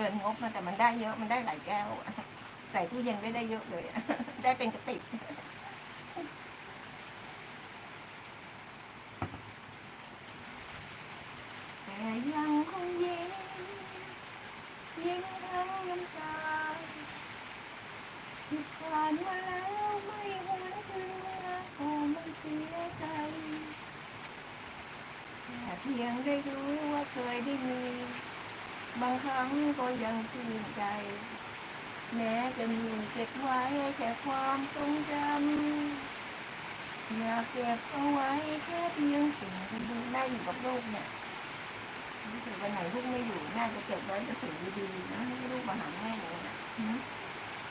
เกินงบมาแต่มันได้เยอะมันได้หลายแก้ว ใส่ตู้เย็นได้ได้เยอะเลย ได้เป็นกระติกแต่ยังคงยิ้มยิ้มทั้งน้ำตาที่ผ่านมาแล้วไม่หวนคืนมาโอ้มันเสียใจแต่เพียงได้รู้ว่าเคยได้มี บางครั้งก็ยังชื่นใจ แม้จะมีเก็บไว้แค่ความทรงจำอยากเก็บเอาไว้แค่เพียงสิ่งที่ดีได้อยู่กับลูกเนี่ยรู้สึกวันไหนลูกไม่อยู่น่าจะเก็บไว้เป็นสิ่งดีๆนะให้ลูกมาหาแม่เลยนะ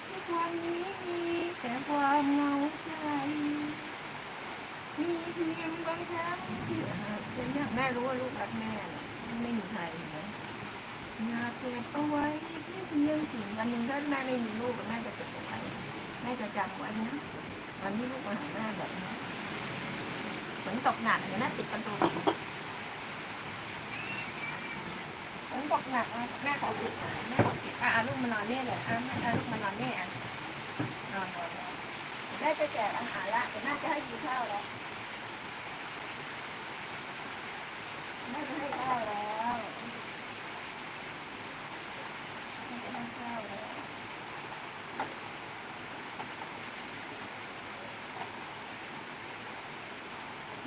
ทุกวันนี้มีแต่ความเหงาใจมีเพียงบางครั้งที่แม่รู้ว่าลูกรักแม่เนี่ยไม่มีใครนะ อยากเก็บเอาไว้แค่เพียงสิ่งวันหนึ่งถ้าแม่ไม่มีลูกแม่จะเก็บเอาไว้แม่จะจำไว้นะวันที่ลูกมาหาแม่แบบนี้ฝนตกหนักเดี๋ยวแม่ปิดประตูฝนตกหนักแม่ขอปิดหน่อยแม่ขอปิดอะลูกมานอนเนี่ยเลยอะแม่ลูกมานอนเนี่ยอะนอนนอนแม่จะแจกอาหารละเดี๋ยวแม่จะให้กินข้าวแล้วแม่จะให้ข้าวแล้วแม่จะให้ข้าวแล้ว มีเพียงบางครั้งที่อาจจะยังสงสัยว่าตัวเองเคยบ้างไหมที่คิดเหมือนกันยังคงยิ้มยิ้มทั้งน้ำตาเดี๋ยว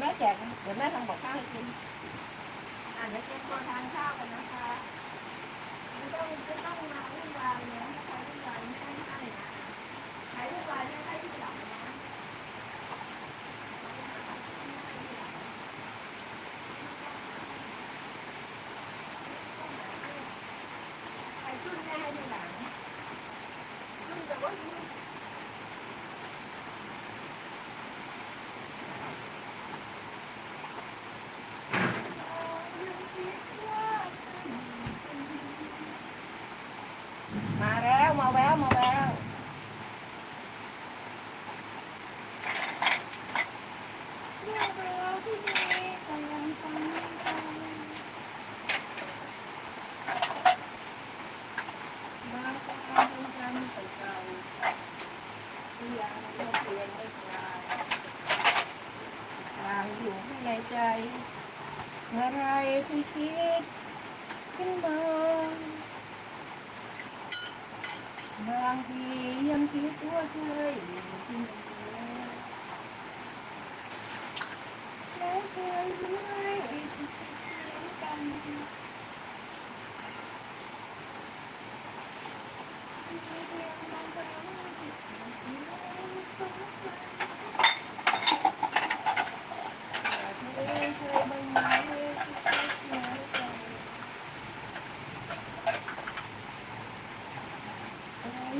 แม่แจกเดี๋ยวแม่ทำกับข้าวให้กินอะเดี๋ยวเตรียมตัวทานข้าวกันนะคะ ไม่ต้องไม่ต้องมาวุ่นวายเลยถ้าใครวุ่นวายไม่ได้ให้นะใครวุ่นวายเนี่ยให้ที่หลังนะใครขึ้นได้ให้ที่หลังขึ้นแต่ว่าขึ้นมาแล้วมาแววมาแววเรื่องราวที่ดีกำลังฟังกันบางความทรงจำเก่าๆที่ยังไม่เปลี่ยนไม่คลาย ตามอยู่ข้างในใจเมื่อไรที่คิดขึ้นมา บางทียังคิดว่าเคยอยู่ที่ไหนแล้วเคยรู้ไหมที่คิดกันมีเพียงบางครั้งที่อาจจะยังสงสัยว่าเธอเคยบ้างไหมที่คิดเหมือนกัน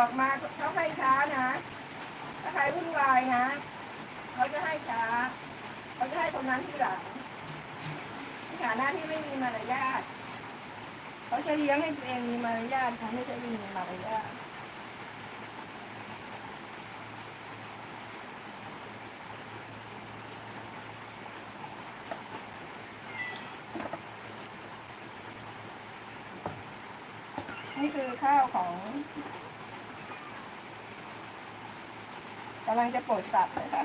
อกมาเขาให้ช้านะ ถ้าใครวุ่นวายนะ เขาจะให้ช้า เขาจะให้คนนั้นที่หลังในฐานะที่ไม่มีมารยาทเขาจะเลี้ยงให้ตัวเองมีมารยาทเขาไม่ใช่มีมารยาทนี่คือข้าวของกำลังจะปรดสับนะคะ